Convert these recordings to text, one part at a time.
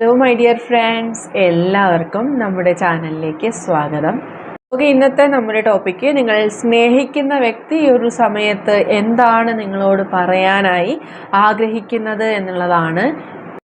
Hello my dear friends എല്ലാവർക്കും നമ്മുടെ ചാനലിലേക്ക് സ്വാഗതം. ഓക്കെ ഇന്നത്തെ നമ്മുടെ ടോപ്പിക്ക് നിങ്ങൾ സ്നേഹിക്കുന്ന വ്യക്തി ഒരു സമയത്ത് എന്താണ് നിങ്ങളോട് പറയാനായി ആഗ്രഹിക്കുന്നത് എന്നുള്ളതാണ്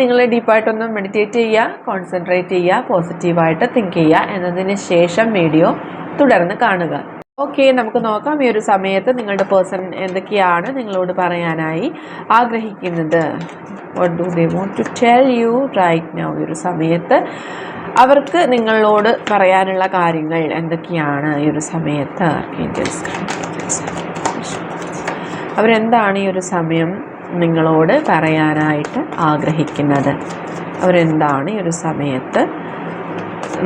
നിങ്ങൾ ഡീപ്പായിട്ടൊന്ന് മെഡിറ്റേറ്റ് ചെയ്യുക കോൺസെൻട്രേറ്റ് ചെയ്യുക പോസിറ്റീവായിട്ട് തിങ്ക് ചെയ്യുക എന്നതിന് ശേഷം വീഡിയോ തുടർന്ന് കാണുക. ഓക്കെ നമുക്ക് നോക്കാം ഈ ഒരു സമയത്ത് നിങ്ങളുടെ പേഴ്സൺ എന്തൊക്കെയാണ് നിങ്ങളോട് പറയാനായി ആഗ്രഹിക്കുന്നത്. What do they want to tell you right now ഈ ഒരു സമയത്ത് അവർക്ക് നിങ്ങളോട് പറയാനുള്ള കാര്യങ്ങൾ എന്തൊക്കെയാണ് ഈ ഒരു സമയത്ത്? അവരെന്താണ് ഈ ഒരു സമയം നിങ്ങളോട് പറയാനായിട്ട് ആഗ്രഹിക്കുന്നത് അവരെന്താണ് ഈ ഒരു സമയത്ത്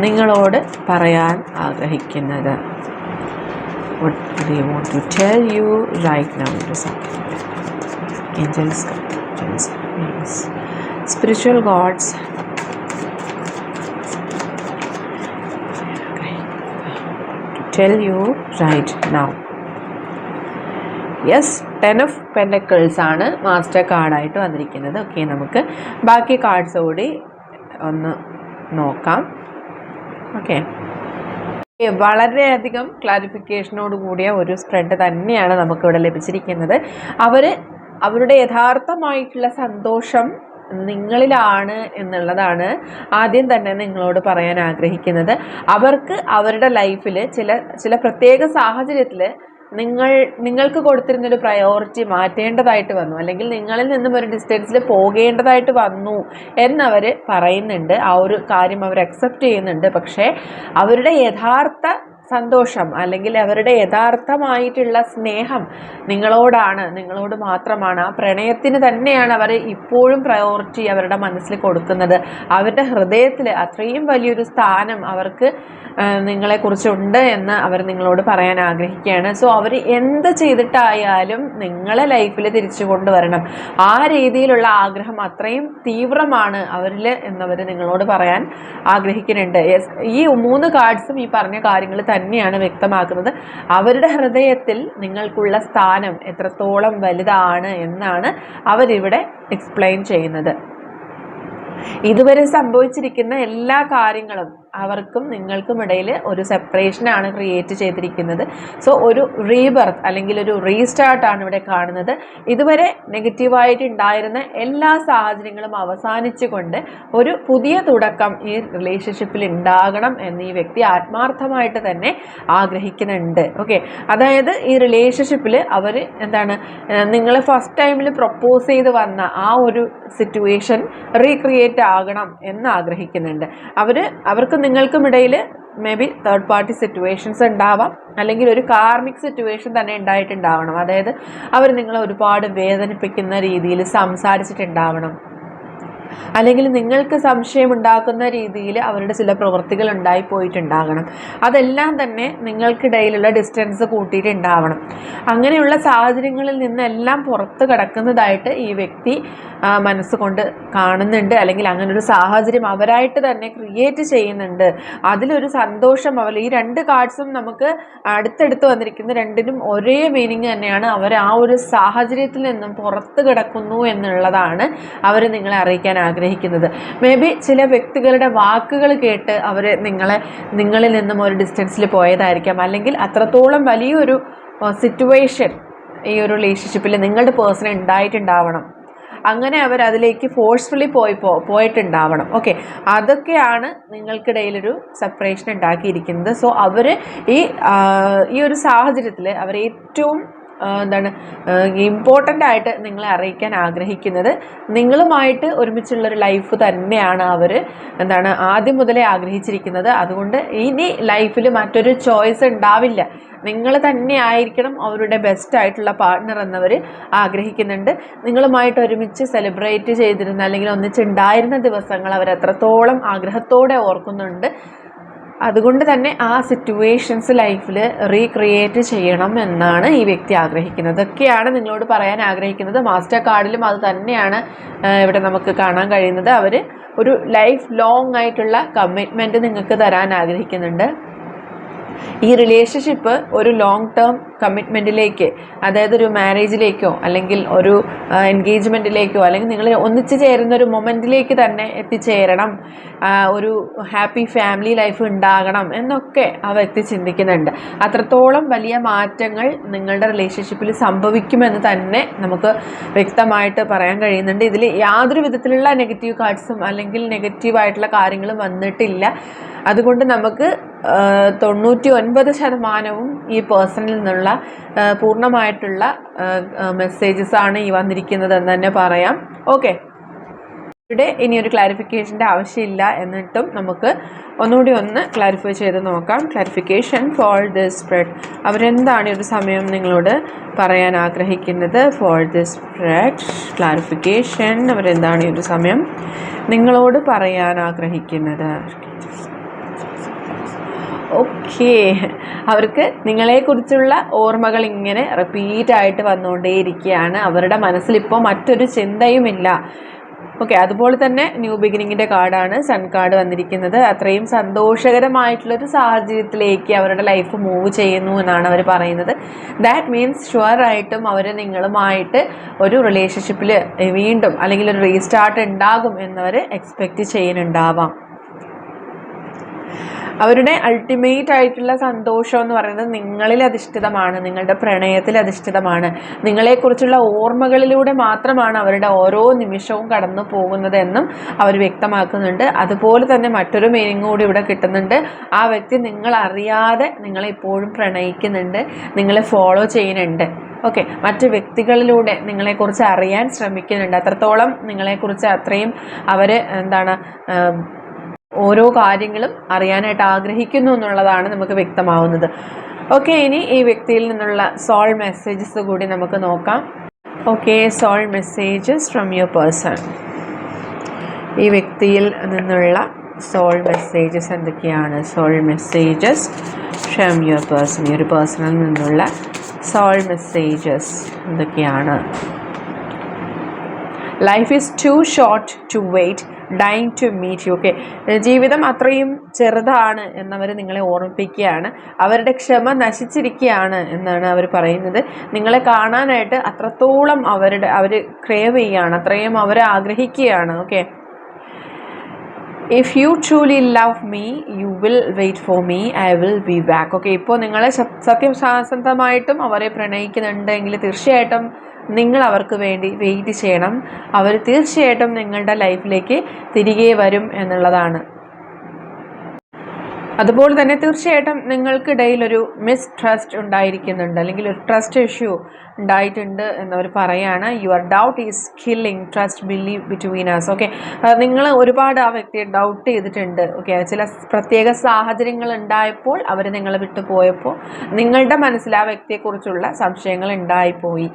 നിങ്ങളോട് പറയാൻ ആഗ്രഹിക്കുന്നത് what they want to tell you right now in this angels angels beings spiritual gods to tell you right now yes ten of pentacles ആണ് മാസ്റ്റർ കാർഡായിട്ട് വന്നിരിക്കുന്നത്. ഓക്കെ നമുക്ക് ബാക്കി കാർഡ്സ് കൂടി ഒന്ന് നോക്കാം. ഓക്കെ വളരെയധികം ക്ലാരിഫിക്കേഷനോട് കൂടിയ ഒരു സ്പ്രെഡ് തന്നെയാണ് നമുക്കിവിടെ ലഭിച്ചിരിക്കുന്നത്. അവർ അവരുടെ യഥാർത്ഥമായിട്ടുള്ള സന്തോഷം നിങ്ങളിലാണ് എന്നുള്ളതാണ് ആദ്യം തന്നെ നിങ്ങളോട് പറയാൻ ആഗ്രഹിക്കുന്നത്. അവർക്ക് അവരുടെ ലൈഫിൽ ചില ചില പ്രത്യേക സാഹചര്യത്തിൽ നിങ്ങൾ നിങ്ങൾക്ക് കൊടുത്തിരുന്നൊരു പ്രയോറിറ്റി മാറ്റേണ്ടതായിട്ട് വന്നു. അല്ലെങ്കിൽ നിങ്ങളിൽ നിന്നും ഒരു ഡിസ്റ്റൻസിൽ പോകേണ്ടതായിട്ട് വന്നു എന്നവർ പറയുന്നുണ്ട്. ആ ഒരു കാര്യം അവർ അക്സെപ്റ്റ് ചെയ്യുന്നുണ്ട്. പക്ഷേ അവരുടെ യഥാർത്ഥ സന്തോഷം അല്ലെങ്കിൽ അവരുടെ യഥാർത്ഥമായിട്ടുള്ള സ്നേഹം നിങ്ങളോടാണ് നിങ്ങളോട് മാത്രമാണ്. ആ പ്രണയത്തിന് തന്നെയാണ് അവർ ഇപ്പോഴും പ്രയോറിറ്റി അവരുടെ മനസ്സിൽ കൊടുക്കുന്നത്. അവരുടെ ഹൃദയത്തിൽ അത്രയും വലിയൊരു സ്ഥാനം അവർക്ക് നിങ്ങളെക്കുറിച്ചുണ്ട് എന്ന് അവർ നിങ്ങളോട് പറയാൻ ആഗ്രഹിക്കുകയാണ്. സോ അവർ എന്ത് ചെയ്തിട്ടായാലും നിങ്ങളെ ലൈഫിൽ തിരിച്ചു കൊണ്ടുവരണം. ആ രീതിയിലുള്ള ആഗ്രഹം അത്രയും തീവ്രമാണ് അവരിൽ എന്നവർ നിങ്ങളോട് പറയാൻ ആഗ്രഹിക്കുന്നുണ്ട്. ഈ മൂന്ന് കാർഡ്സും ഈ പറഞ്ഞ കാര്യങ്ങൾ തന്നെയാണ് വ്യക്തമാക്കുന്നത്. അവരുടെ ഹൃദയത്തിൽ നിങ്ങൾക്കുള്ള സ്ഥാനം എത്രത്തോളം വലുതാണ് എന്നാണ് അവരിവിടെ എക്സ്പ്ലെയിൻ ചെയ്യുന്നത്. ഇതുവരെ സംഭവിച്ചിരിക്കുന്ന എല്ലാ കാര്യങ്ങളും അവർക്കും നിങ്ങൾക്കും ഇടയിൽ ഒരു സെപ്പറേഷനാണ് ക്രിയേറ്റ് ചെയ്തിരിക്കുന്നത്. സോ ഒരു റീബർത്ത് അല്ലെങ്കിൽ ഒരു റീസ്റ്റാർട്ടാണ് ഇവിടെ കാണുന്നത്. ഇതുവരെ നെഗറ്റീവായിട്ട് ഉണ്ടായിരുന്ന എല്ലാ സാഹചര്യങ്ങളും അവസാനിച്ചുകൊണ്ട് ഒരു പുതിയ തുടക്കം ഈ റിലേഷൻഷിപ്പിൽ ഉണ്ടാകണം എന്ന് ഈ വ്യക്തി ആത്മാർത്ഥമായിട്ട് തന്നെ ആഗ്രഹിക്കുന്നുണ്ട്. ഓക്കെ അതായത് ഈ റിലേഷൻഷിപ്പിൽ അവർ എന്താണ് നിങ്ങൾ ഫസ്റ്റ് ടൈമിൽ പ്രപ്പോസ് ചെയ്ത് വന്ന ആ ഒരു സിറ്റുവേഷൻ റീക്രിയേറ്റ് ആകണം എന്ന് ആഗ്രഹിക്കുന്നുണ്ട്. അവർ അവർക്ക് നിങ്ങൾക്കും ഇടയിൽ may be third party situations ഉണ്ടാവാം. അല്ലെങ്കിൽ ഒരു കാർമിക് സിറ്റുവേഷൻ തന്നെ ഉണ്ടായിട്ടുണ്ടാവണം. അതായത് അവർ നിങ്ങളെ ഒരുപാട് വേദനിപ്പിക്കുന്ന രീതിയിൽ സംസാരിച്ചിട്ടുണ്ടാവണം. അല്ലെങ്കിൽ നിങ്ങൾക്ക് സംശയമുണ്ടാക്കുന്ന രീതിയിൽ അവരുടെ ചില പ്രവൃത്തികൾ ഉണ്ടായി പോയിട്ടുണ്ടാകണം അതെല്ലാം തന്നെ നിങ്ങൾക്കിടയിലുള്ള ഡിസ്റ്റൻസ് കൂട്ടിയിട്ടുണ്ടാവണം. അങ്ങനെയുള്ള സാഹചര്യങ്ങളിൽ നിന്നെല്ലാം പുറത്ത് കിടക്കുന്നതായിട്ട് ഈ വ്യക്തി മനസ്സുകൊണ്ട് കാണുന്നുണ്ട്. അല്ലെങ്കിൽ അങ്ങനെ ഒരു സാഹചര്യം അവരായിട്ട് തന്നെ ക്രിയേറ്റ് ചെയ്യുന്നുണ്ട്. അതിലൊരു സന്തോഷം അവർ ഈ രണ്ട് കാർഡ്സും നമുക്ക് അടുത്തടുത്ത് വന്നിരിക്കുന്ന രണ്ടിനും ഒരേ മീനിങ് തന്നെയാണ്. അവർ ആ ഒരു സാഹചര്യത്തിൽ നിന്നും പുറത്ത് കിടക്കുന്നു എന്നുള്ളതാണ് അവർ നിങ്ങളെ അറിയിക്കാൻ ആഗ്രഹിക്കുന്നത്. മേ ബി ചില വ്യക്തികളുടെ വാക്കുകൾ കേട്ട് അവർ നിങ്ങളെ നിങ്ങളിൽ നിന്നും ഒരു ഡിസ്റ്റൻസിൽ പോയതായിരിക്കാം. അല്ലെങ്കിൽ അത്രത്തോളം വലിയൊരു സിറ്റുവേഷൻ ഈ ഒരു റിലേഷൻഷിപ്പിൽ നിങ്ങളുടെ പേഴ്സൺ ഉണ്ടായിട്ടുണ്ടാവണം. അങ്ങനെ അവർ അതിലേക്ക് ഫോഴ്സ്ഫുള്ളി പോയി പോയിട്ടുണ്ടാവണം. ഓക്കെ അതൊക്കെയാണ് നിങ്ങൾക്കിടയിലൊരു സെപ്പറേഷൻ ഉണ്ടാക്കിയിരിക്കുന്നത്. സോ അവർ ഈ ഈ ഒരു സാഹചര്യത്തിൽ അവർ ഏറ്റവും എന്താണ് ഇമ്പോർട്ടന്റ് ആയിട്ട് നിങ്ങളെ അറിയിക്കാൻ ആഗ്രഹിക്കുന്നത്. നിങ്ങളുമായിട്ട് ഒരുമിച്ചുള്ളൊരു ലൈഫ് തന്നെയാണ് അവർ എന്താണ് ആദ്യം മുതലേ ആഗ്രഹിച്ചിരിക്കുന്നത്. അതുകൊണ്ട് ഇനി ലൈഫിൽ മറ്റൊരു ചോയ്സ് ഉണ്ടാവില്ല. നിങ്ങൾ തന്നെ ആയിരിക്കണം അവരുടെ ബെസ്റ്റ് ആയിട്ടുള്ള പാർട്ട്ണർ എന്നവർ ആഗ്രഹിക്കുന്നുണ്ട്. നിങ്ങളുമായിട്ട് ഒരുമിച്ച് സെലിബ്രേറ്റ് ചെയ്തിരുന്ന അല്ലെങ്കിൽ ഒന്നിച്ചുണ്ടായിരുന്ന ദിവസങ്ങൾ അവർ എത്രത്തോളം ആഗ്രഹത്തോടെ ഓർക്കുന്നുണ്ട്. അതുകൊണ്ട് തന്നെ ആ സിറ്റുവേഷൻസ് ലൈഫിൽ റീക്രിയേറ്റ് ചെയ്യണം എന്നാണ് ഈ വ്യക്തി ആഗ്രഹിക്കുന്നത്. ഇതൊക്കെയാണ് നിങ്ങളോട് പറയാൻ ആഗ്രഹിക്കുന്നത്. മാസ്റ്റർ കാർഡിലും അത് തന്നെയാണ് ഇവിടെ നമുക്ക് കാണാൻ കഴിയുന്നത്. അവർ ഒരു ലൈഫ് ലോങ് ആയിട്ടുള്ള കമ്മിറ്റ്മെന്റ് നിങ്ങൾക്ക് തരാൻ ആഗ്രഹിക്കുന്നുണ്ട്. ഈ റിലേഷൻഷിപ്പ് ഒരു ലോങ് ടേം കമ്മിറ്റ്മെന്റിലേക്ക് അതായത് ഒരു മാരേജിലേക്കോ അല്ലെങ്കിൽ ഒരു എൻഗേജ്മെന്റിലേക്കോ അല്ലെങ്കിൽ നിങ്ങൾ ഒന്നിച്ചു ചേരുന്ന ഒരു മൊമെന്റിലേക്ക് തന്നെ എത്തിച്ചേരണം. ഒരു ഹാപ്പി ഫാമിലി ലൈഫ് ഉണ്ടാകണം എന്നൊക്കെ ആ വ്യക്തി ചിന്തിക്കുന്നുണ്ട്. അത്രത്തോളം വലിയ മാറ്റങ്ങൾ നിങ്ങളുടെ റിലേഷൻഷിപ്പിൽ സംഭവിക്കുമെന്ന് തന്നെ നമുക്ക് വ്യക്തമായിട്ട് പറയാൻ കഴിയുന്നുണ്ട്. ഇതിൽ യാതൊരു വിധത്തിലുള്ള നെഗറ്റീവ് കാർഡ്സും അല്ലെങ്കിൽ നെഗറ്റീവായിട്ടുള്ള കാര്യങ്ങളും വന്നിട്ടില്ല. അതുകൊണ്ട് നമുക്ക് തൊണ്ണൂറ്റി ഒൻപത് ശതമാനവും ഈ പേഴ്സണിൽ നിന്നുള്ള പൂർണമായിട്ടുള്ള മെസ്സേജസാണ് ഈ വന്നിരിക്കുന്നത് എന്ന് തന്നെ പറയാം. ഓക്കെ ഇവിടെ ഇനി ഒരു ക്ലാരിഫിക്കേഷന്റെ ആവശ്യമില്ല എന്നിട്ടും നമുക്ക് ഒന്നുകൂടി ഒന്ന് ക്ലാരിഫൈ ചെയ്ത് നോക്കാം. ക്ലാരിഫിക്കേഷൻ ഫോർ ദി സ്പ്രെഡ് അവരെന്താണ് ഒരു സമയം നിങ്ങളോട് പറയാൻ ആഗ്രഹിക്കുന്നത്? ഫോർ ദി സ്പ്രെഡ് ക്ലാരിഫിക്കേഷൻ അവരെന്താണ് ഒരു സമയം നിങ്ങളോട് പറയാൻ ആഗ്രഹിക്കുന്നത്? ഓക്കെ. അവർക്ക് നിങ്ങളെക്കുറിച്ചുള്ള ഓർമ്മകൾ ഇങ്ങനെ റിപ്പീറ്റായിട്ട് വന്നുകൊണ്ടേയിരിക്കുകയാണ്. അവരുടെ മനസ്സിലിപ്പോൾ മറ്റൊരു ചിന്തയുമില്ല. ഓക്കെ അതുപോലെ തന്നെ ന്യൂ ബിഗിനിങ്ങിന്റെ കാർഡാണ് സൺ കാർഡ് വന്നിരിക്കുന്നത്. അത്രയും സന്തോഷകരമായിട്ടുള്ളൊരു സാഹചര്യത്തിലേക്ക് അവരുടെ ലൈഫ് മൂവ് ചെയ്യുന്നു എന്നാണ് അവർ പറയുന്നത്. ദാറ്റ് മീൻസ് ഷുവറായിട്ടും അവർ നിങ്ങളുമായിട്ട് ഒരു റിലേഷൻഷിപ്പിൽ വീണ്ടും അല്ലെങ്കിൽ ഒരു റീസ്റ്റാർട്ട് ഉണ്ടാകും എന്നവർ എക്സ്പെക്റ്റ് ചെയ്യുന്നുണ്ടാവാം. അവരുടെ അൾട്ടിമേറ്റ് ആയിട്ടുള്ള സന്തോഷം എന്ന് പറയുന്നത് നിങ്ങളിൽ അധിഷ്ഠിതമാണ് നിങ്ങളുടെ പ്രണയത്തിൽ അധിഷ്ഠിതമാണ്. നിങ്ങളെക്കുറിച്ചുള്ള ഓർമ്മകളിലൂടെ മാത്രമാണ് അവരുടെ ഓരോ നിമിഷവും കടന്നു പോകുന്നത് എന്നും അവർ വ്യക്തമാക്കുന്നുണ്ട്. അതുപോലെ തന്നെ മറ്റൊരു മീനിങ് കൂടി ഇവിടെ കിട്ടുന്നുണ്ട്. ആ വ്യക്തി നിങ്ങൾ അറിയാതെ നിങ്ങളെ ഇപ്പോഴും പ്രണയിക്കുന്നുണ്ട് നിങ്ങളെ ഫോളോ ചെയ്യുന്നുണ്ട്. ഓക്കെ മറ്റ് വ്യക്തികളിലൂടെ നിങ്ങളെക്കുറിച്ച് അറിയാൻ ശ്രമിക്കുന്നുണ്ട്. അത്രത്തോളം നിങ്ങളെക്കുറിച്ച് അത്രയും അവർ എന്താണ് ഓരോ കാര്യങ്ങളും അറിയാനായിട്ട് ആഗ്രഹിക്കുന്നു എന്നുള്ളതാണ് നമുക്ക് വ്യക്തമാവുന്നത്. ഓക്കെ ഇനി ഈ വ്യക്തിയിൽ നിന്നുള്ള സോൾ മെസ്സേജസ് കൂടി നമുക്ക് നോക്കാം. Okay soul messages from your person ഈ വ്യക്തിയിൽ നിന്നുള്ള സോൾ മെസ്സേജസ് എന്തൊക്കെയാണ്? Soul messages from your person ഈ ഒരു പേഴ്സണിൽ നിന്നുള്ള സോൾ മെസ്സേജസ് എന്തൊക്കെയാണ്? Life is too short to wait dying to meet you okay ജീവിതം അത്രയും ചെറുതാണ് എന്നവർ നിങ്ങളെ ഓർമ്മിപ്പിക്കുകയാണ്. അവരുടെ ക്ഷമ നശിച്ചിരിക്കുകയാണ് എന്നാണ് അവർ പറയുന്നത്. നിങ്ങളെ കാണാനായിട്ട് അത്രത്തോളം അവരുടെ അവർ ക്രേവ് ചെയ്യുകയാണ് അത്രയും അവർ ആഗ്രഹിക്കുകയാണ്. Okay if you truly love me you will wait for me I will be back okay ഇപ്പോൾ നിങ്ങളെ സത്യസന്ധമായിട്ടും അവരെ പ്രണയിക്കുന്നുണ്ടെങ്കിൽ തീർച്ചയായിട്ടും നിങ്ങൾ അവർക്ക് വേണ്ടി വെയിറ്റ് ചെയ്യണം. അവർ തീർച്ചയായിട്ടും നിങ്ങളുടെ ലൈഫിലേക്ക് തിരികെ വരും എന്നുള്ളതാണ്. അതുപോലെ തന്നെ തീർച്ചയായിട്ടും നിങ്ങൾക്കിടയിൽ ഒരു മിസ്ട്രസ്റ്റ് ഉണ്ടായിരിക്കുന്നുണ്ട്. അല്ലെങ്കിൽ ഒരു ട്രസ്റ്റ് ഇഷ്യൂ ഉണ്ടായിട്ടുണ്ട് എന്നവർ പറയാണ്. Your doubt is killing trust believe between us okay നിങ്ങൾ ഒരുപാട് ആ വ്യക്തിയെ ഡൗട്ട് ചെയ്തിട്ടുണ്ട്. ഓക്കെ ചില പ്രത്യേക സാഹചര്യങ്ങൾ ഉണ്ടായപ്പോൾ അവർ നിങ്ങളെ വിട്ടു പോയപ്പോൾ നിങ്ങളുടെ മനസ്സിൽ ആ വ്യക്തിയെക്കുറിച്ചുള്ള സംശയങ്ങൾ ഉണ്ടായിപ്പോയി.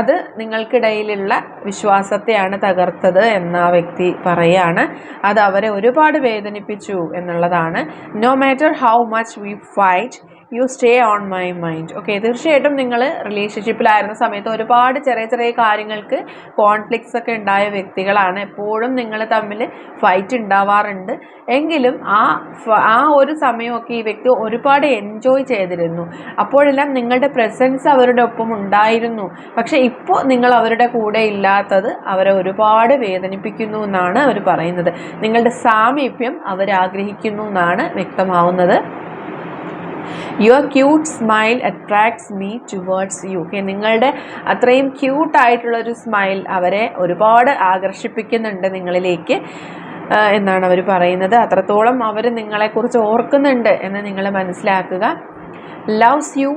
അത് നിങ്ങൾക്കിടയിലുള്ള വിശ്വാസത്തെയാണ് തകർത്തത് എന്ന് ആ വ്യക്തി പറയാണ്. അത് അവരെ ഒരുപാട് വേദനിപ്പിച്ചു എന്നുള്ളതാണ്. No matter how much we fight you stay on my mind okay തീർച്ചയായിട്ടും നിങ്ങൾ റിലേഷൻഷിപ്പിലായിരുന്ന സമയത്ത് ഒരുപാട് ചെറിയ ചെറിയ കാര്യങ്ങൾക്ക് കോൺഫ്ലിക്ട്സ് ഒക്കെ ഉണ്ടായ വ്യക്തികളാണ്. എപ്പോഴും നിങ്ങൾ തമ്മിൽ ഫൈറ്റ് ഉണ്ടാവാറുണ്ട്. എങ്കിലും ആ ആ ഒരു സമയമൊക്കെ ഈ വ്യക്തി ഒരുപാട് എൻജോയ് ചെയ്തിരുന്നു. അപ്പോഴെല്ലാം നിങ്ങളുടെ പ്രസൻസ് അവരുടെ ഒപ്പം ഉണ്ടായിരുന്നു. പക്ഷെ ഇപ്പോൾ നിങ്ങൾ അവരുടെ കൂടെ ഇല്ലാത്തത് അവരെ ഒരുപാട് വേദനിപ്പിക്കുന്നു എന്നാണ് അവർ പറയുന്നത്. നിങ്ങളുടെ സാമീപ്യം അവരാഗ്രഹിക്കുന്നു എന്നാണ് വ്യക്തമാവുന്നത്. Your cute smile attracts me towards you okay നിങ്ങളുടെ അത്രയും ക്യൂട്ടായിട്ടുള്ളൊരു സ്മൈൽ അവരെ ഒരുപാട് ആകർഷിപ്പിക്കുന്നുണ്ട് നിങ്ങളിലേക്ക്. എന്നാണ് അവർ പറയുന്നത്. അത്രത്തോളം അവർ നിങ്ങളെക്കുറിച്ച് ഓർക്കുന്നുണ്ട് എന്ന് നിങ്ങൾ മനസ്സിലാക്കുക. ലവ്സ് യു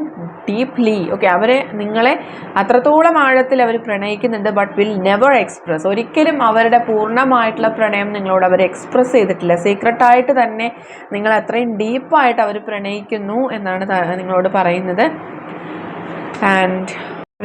ഡീപ്ലി ഓക്കെ അവരെ നിങ്ങളെ അത്രത്തോളം ആഴത്തിൽ അവർ പ്രണയിക്കുന്നുണ്ട് ബട്ട് വിൽ നെവർ എക്സ്പ്രസ് ഒരിക്കലും അവരുടെ പൂർണമായിട്ടുള്ള പ്രണയം നിങ്ങളോട് അവർ എക്സ്പ്രസ് ചെയ്തിട്ടില്ല. സീക്രട്ടായിട്ട് തന്നെ നിങ്ങൾ അത്രയും ഡീപ്പായിട്ട് അവർ പ്രണയിക്കുന്നു എന്നാണ് നിങ്ങളോട് പറയുന്നത്. And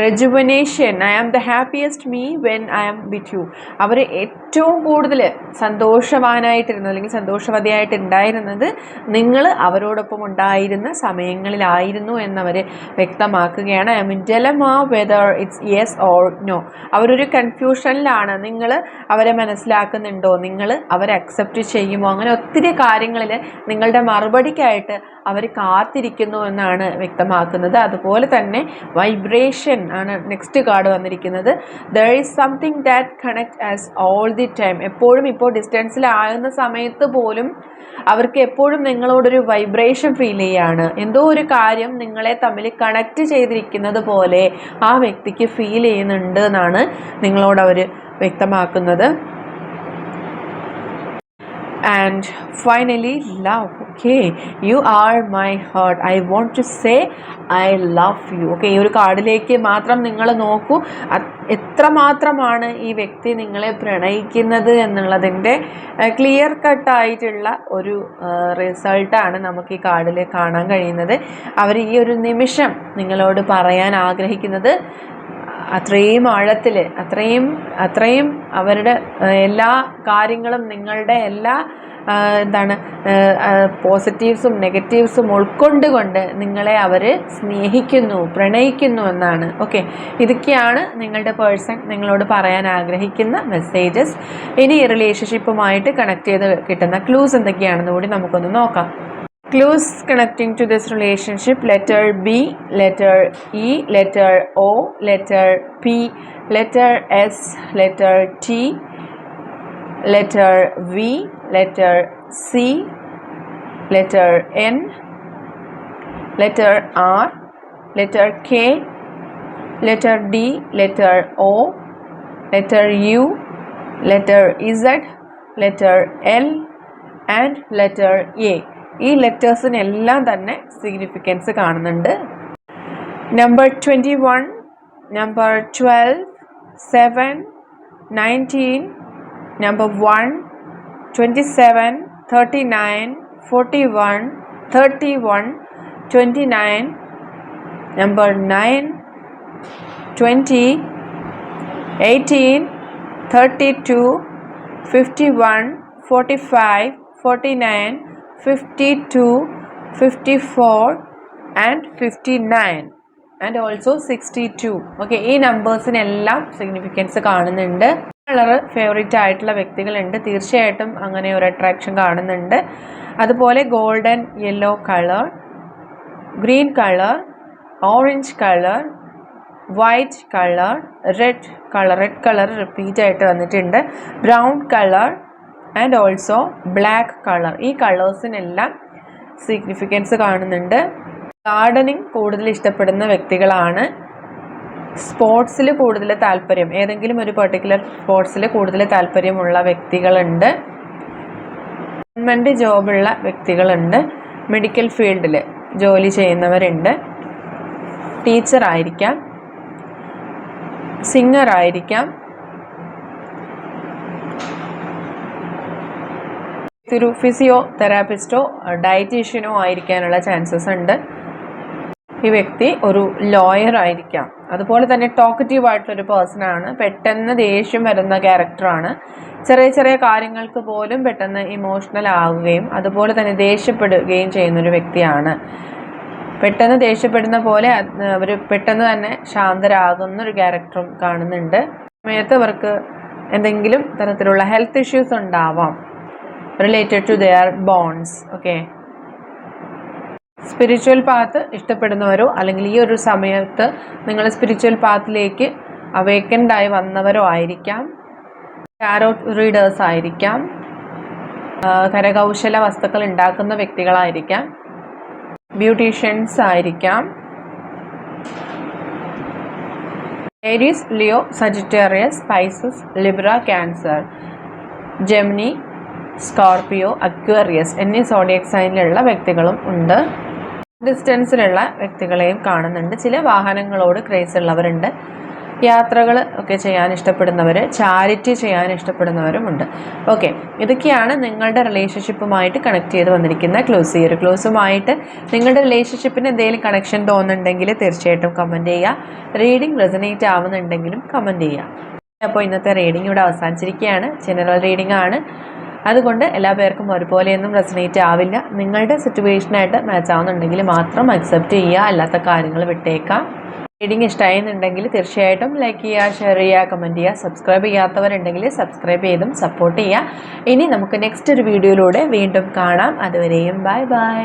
rejuvenation I am the happiest me when I am with you അവർ ഏറ്റവും കൂടുതൽ സന്തോഷവാനായിട്ടിരുന്നത് അല്ലെങ്കിൽ സന്തോഷവതിയായിട്ട് ഉണ്ടായിരുന്നത് നിങ്ങൾ അവരോടൊപ്പം ഉണ്ടായിരുന്ന സമയങ്ങളിലായിരുന്നു എന്നവർ വ്യക്തമാക്കുകയാണ്. I mean ah whether it's yes or no അവരൊരു കൺഫ്യൂഷനിലാണ് നിങ്ങൾ അവരെ മനസ്സിലാക്കുന്നുണ്ടോ? നിങ്ങൾ അവരെ അക്സെപ്റ്റ് ചെയ്യുമോ? അങ്ങനെ ഒത്തിരി കാര്യങ്ങളിൽ നിങ്ങളുടെ മറുപടിക്കായിട്ട് അവർ കാത്തിരിക്കുന്നു എന്നാണ് വ്യക്തമാക്കുന്നത്. അതുപോലെ തന്നെ വൈബ്രേഷൻ ആണ് നെക്സ്റ്റ് കാർഡ് വന്നിരിക്കുന്നത്. There is something that connect us all the time എപ്പോഴും ഇപ്പോൾ ഡിസ്റ്റൻസിലാകുന്ന സമയത്ത് പോലും അവർക്ക് എപ്പോഴും നിങ്ങളോടൊരു വൈബ്രേഷൻ ഫീൽ ചെയ്യാണ്. എന്തോ ഒരു കാര്യം നിങ്ങളെ തമ്മിൽ കണക്റ്റ് ചെയ്തിരിക്കുന്നത് പോലെ ആ വ്യക്തിക്ക് ഫീൽ ചെയ്യുന്നുണ്ട് എന്നാണ് നിങ്ങളോട് അവർ വ്യക്തമാക്കുന്നത്. And finally love. Okay you are my heart. I want to say i love you. Okay ഈ ഒരു കാർഡിലേക്ക് മാത്രം നിങ്ങൾ നോക്കൂ. എത്രമാത്രമാണ് ഈ വ്യക്തി നിങ്ങളെ പ്രണയിക്കുന്നത് എന്നുള്ളതിന്റെ ക്ലിയർ കട്ടായിട്ടുള്ള ഒരു റിസൾട്ടാണ് നമുക്ക് ഈ കാർഡിൽ കാണാൻ കഴിയുന്നത്. അവർ ഈ ഒരു നിമിഷം നിങ്ങളോട് പറയാൻ ആഗ്രഹിക്കുന്നത് അത്രയും ആഴത്തിൽ അത്രയും അത്രയും അവരുടെ എല്ലാ കാര്യങ്ങളും നിങ്ങളുടെ എല്ലാ എന്താണ് പോസിറ്റീവ്സും നെഗറ്റീവ്സും ഉൾക്കൊണ്ടുകൊണ്ട് നിങ്ങളെ അവർ സ്നേഹിക്കുന്നു പ്രണയിക്കുന്നു എന്നാണ്. ഓക്കെ. ഇതൊക്കെയാണ് നിങ്ങളുടെ പേഴ്സൺ നിങ്ങളോട് പറയാൻ ആഗ്രഹിക്കുന്ന മെസ്സേജസ്. ഇനി റിലേഷൻഷിപ്പുമായിട്ട് കണക്ട് ചെയ്ത് കിട്ടുന്ന ക്ലൂസ് എന്തൊക്കെയാണെന്ന് കൂടി നമുക്കൊന്ന് നോക്കാം. Clues connecting to this relationship letter B, letter E, letter O, letter P, letter S, letter T, letter V, letter C, letter N, letter R, letter K, letter D, letter O, letter U, letter Z, letter L, and letter A. ഈ ലെറ്റേഴ്സിനെല്ലാം തന്നെ significance കാണുന്നുണ്ട്. Number twenty one number twelve seven nineteen number one twenty seven thirty nine forty one thirty one twenty nine number nine twenty eighteen thirty two fifty one forty five forty nine fifty two fifty four and fifty nine and also sixty two okay ഈ നമ്പേഴ്സിനെല്ലാം significance കാണുന്നുണ്ട്. Colour favourite ആയിട്ടുള്ള വ്യക്തികളുണ്ട്. തീർച്ചയായിട്ടും അങ്ങനെ ഒരു attraction കാണുന്നുണ്ട്. അതുപോലെ golden yellow colour green colour orange colour white colour red colour red colour repeat ആയിട്ട് വന്നിട്ടുണ്ട്. Brown colour and also black colour ഈ കളേഴ്സിനെല്ലാം സിഗ്നിഫിക്കൻസ് കാണുന്നുണ്ട്. ഗാർഡനിങ് കൂടുതൽ ഇഷ്ടപ്പെടുന്ന വ്യക്തികളാണ്. സ്പോർട്സിൽ കൂടുതൽ താല്പര്യം. ഏതെങ്കിലും ഒരു പെർട്ടിക്കുലർ സ്പോർട്സിൽ കൂടുതൽ താല്പര്യമുള്ള വ്യക്തികളുണ്ട്. ഗവൺമെന്റ് ജോബുള്ള വ്യക്തികളുണ്ട്. മെഡിക്കൽ ഫീൽഡിൽ ജോലി ചെയ്യുന്നവരുണ്ട്. ടീച്ചർ ആയിരിക്കാം സിംഗർ ആയിരിക്കാം ഒരു ഫിസിയോ തെറാപ്പിസ്റ്റോ ഡയറ്റീഷ്യനോ ആയിരിക്കാനുള്ള ചാൻസസ് ഉണ്ട്. ഈ വ്യക്തി ഒരു ലോയർ ആയിരിക്കാം. അതുപോലെ തന്നെ ടോക്കറ്റീവ് ആയിട്ടുള്ളൊരു പേഴ്സൺ ആണ്. പെട്ടെന്ന് ദേഷ്യം വരുന്ന ക്യാരക്ടറാണ് ചെറിയ ചെറിയ കാര്യങ്ങൾക്ക് പോലും പെട്ടെന്ന് ഇമോഷണൽ ആവുകയും അതുപോലെ തന്നെ ദേഷ്യപ്പെടുകയും ചെയ്യുന്നൊരു വ്യക്തിയാണ്. പെട്ടെന്ന് ദേഷ്യപ്പെടുന്ന പോലെ അവർ പെട്ടെന്ന് തന്നെ ശാന്തരാകുന്ന ഒരു ക്യാരക്ടറും കാണുന്നുണ്ട്. സമയത്ത് അവർക്ക് എന്തെങ്കിലും തരത്തിലുള്ള ഹെൽത്ത് ഇഷ്യൂസ് ഉണ്ടാവാം. Related to their bones okay spiritual path ഇഷ്ടപ്പെടുന്നവരോ അല്ലെങ്കിൽ ഈ ഒരു സമയത്ത് നിങ്ങൾ സ്പിരിച്വൽ പാത്തിലേക്ക് അവേക്കൻഡായി വന്നവരോ ആയിരിക്കാം. ടാരോ റീഡേഴ്സ് ആയിരിക്കാം. കരകൗശല വസ്തുക്കൾ ഉണ്ടാക്കുന്ന വ്യക്തികളായിരിക്കാം. ബ്യൂട്ടീഷ്യൻസ് ആയിരിക്കാം. Aries Leo Sagittarius Pisces Libra Cancer Gemini Scorpio Aquarius എന്നീ സോഡിയക് സൈനിലുള്ള വ്യക്തികളും ഉണ്ട്. ഡിസ്റ്റൻസിലുള്ള വ്യക്തികളെയും കാണുന്നുണ്ട്. ചില വാഹനങ്ങളോട് ക്രേസ് ഉള്ളവരുണ്ട്. യാത്രകൾ ഒക്കെ ചെയ്യാൻ ഇഷ്ടപ്പെടുന്നവർ ചാരിറ്റി ചെയ്യാൻ ഇഷ്ടപ്പെടുന്നവരുമുണ്ട് ഓക്കെ ഇതൊക്കെയാണ് നിങ്ങളുടെ റിലേഷൻഷിപ്പുമായിട്ട് കണക്ട് ചെയ്ത് വന്നിരിക്കുന്ന ക്ലോസ് ഈ ഒരു ക്ലോസുമായിട്ട് നിങ്ങളുടെ റിലേഷൻഷിപ്പിന് എന്തെങ്കിലും കണക്ഷൻ തോന്നുന്നുണ്ടെങ്കിൽ തീർച്ചയായിട്ടും കമന്റ് ചെയ്യുക. റീഡിംഗ് റെസനേറ്റ് ആവുന്നുണ്ടെങ്കിലും കമന്റ് ചെയ്യുക. അപ്പോൾ ഇന്നത്തെ റീഡിംഗ് ഇവിടെ അവസാനിച്ചിരിക്കുകയാണ്. ജനറൽ റീഡിംഗ് ആണ്. അതുകൊണ്ട് എല്ലാ പേർക്കും ഒരുപോലെയൊന്നും റെസനേറ്റ് ആവില്ല. നിങ്ങളുടെ സിറ്റുവേഷനായിട്ട് മാച്ച് ആവുന്നുണ്ടെങ്കിൽ മാത്രം അക്സെപ്റ്റ് ചെയ്യുക. അല്ലാത്ത കാര്യങ്ങൾ വിട്ടേക്കാം. റീഡിങ് ഇഷ്ടമായെന്നുണ്ടെങ്കിൽ തീർച്ചയായിട്ടും ലൈക്ക് ചെയ്യുക ഷെയർ ചെയ്യുക കമന്റ് ചെയ്യുക. സബ്സ്ക്രൈബ് ചെയ്യാത്തവരുണ്ടെങ്കിൽ സബ്സ്ക്രൈബ് ചെയ്തും സപ്പോർട്ട് ചെയ്യുക. ഇനി നമുക്ക് നെക്സ്റ്റ് ഒരു വീഡിയോയിലൂടെ വീണ്ടും കാണാം. അതുവരെയും ബൈ ബൈ